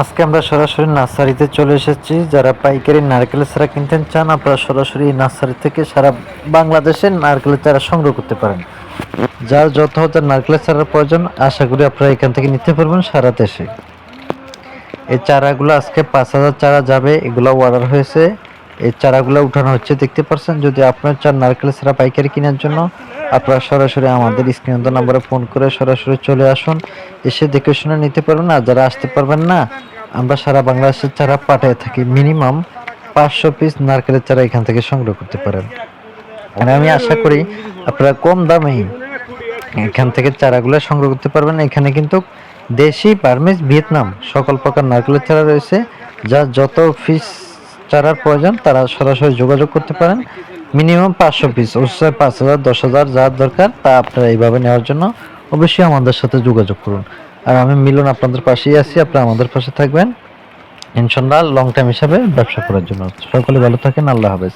আজকে আমরা সরাসরি নার্সারিতে চলে এসেছি। যারা পাইকারি নারকেলের চারা কিনতে চান, আপনারা সরাসরি নার্সারি থেকে সারা বাংলাদেশের নারকেলের চারা সংগ্রহ করতে পারেন। যার যত হাজার নারকেলের চারার প্রয়োজন, আশা করি আপনারা এখান থেকে নিতে পারবেন সারা দেশে এই চারাগুলো আজকে পাঁচ হাজার চারা যাবে, এগুলো অর্ডার হয়েছে। এই চারাগুলো উঠানো হচ্ছে, দেখতে পাচ্ছেন? যদি আপনার চান নারকেলের চারা পাইকারি কেনার জন্য, আপনারা সরাসরি আমাদের স্ক্রিন নাম্বারে ফোন করে সরাসরি চলে আসুন। এসে দেখে শুনে নিতে পারবেন আর যারা আসতে পারবেন না, আমরা সারা বাংলাদেশের চারা পাঠিয়ে থাকি। মিনিমাম পাঁচশো পিস নারকেলের চারা এখান থেকে সংগ্রহ করতে পারেন। আর আমি আশা করি আপনারা কম দামেই এখান থেকে চারাগুলো সংগ্রহ করতে পারবেন। এখানে কিন্তু দেশি, বার্মিজ, ভিয়েতনাম সকল প্রকার নারকেলের চারা রয়েছে। যা যত পিস চারার প্রয়োজন, তারা সরাসরি যোগাযোগ করতে পারেন। মিনিমাম পাঁচশো পিস অবশ্যই পাঁচ হাজার, দশ হাজার যা দরকার, তা আপনারা এইভাবে নেওয়ার জন্য অবশ্যই আমাদের সাথে যোগাযোগ করুন। আর আমি মিলন আপনাদের পাশেই আছি, আপনারা আমাদের পাশে থাকবেন। ইনশাল্লাহ লং টাইম হিসাবে ব্যবসা করার জন্য। সকলে ভালো থাকেন, আল্লাহ হাফেজ।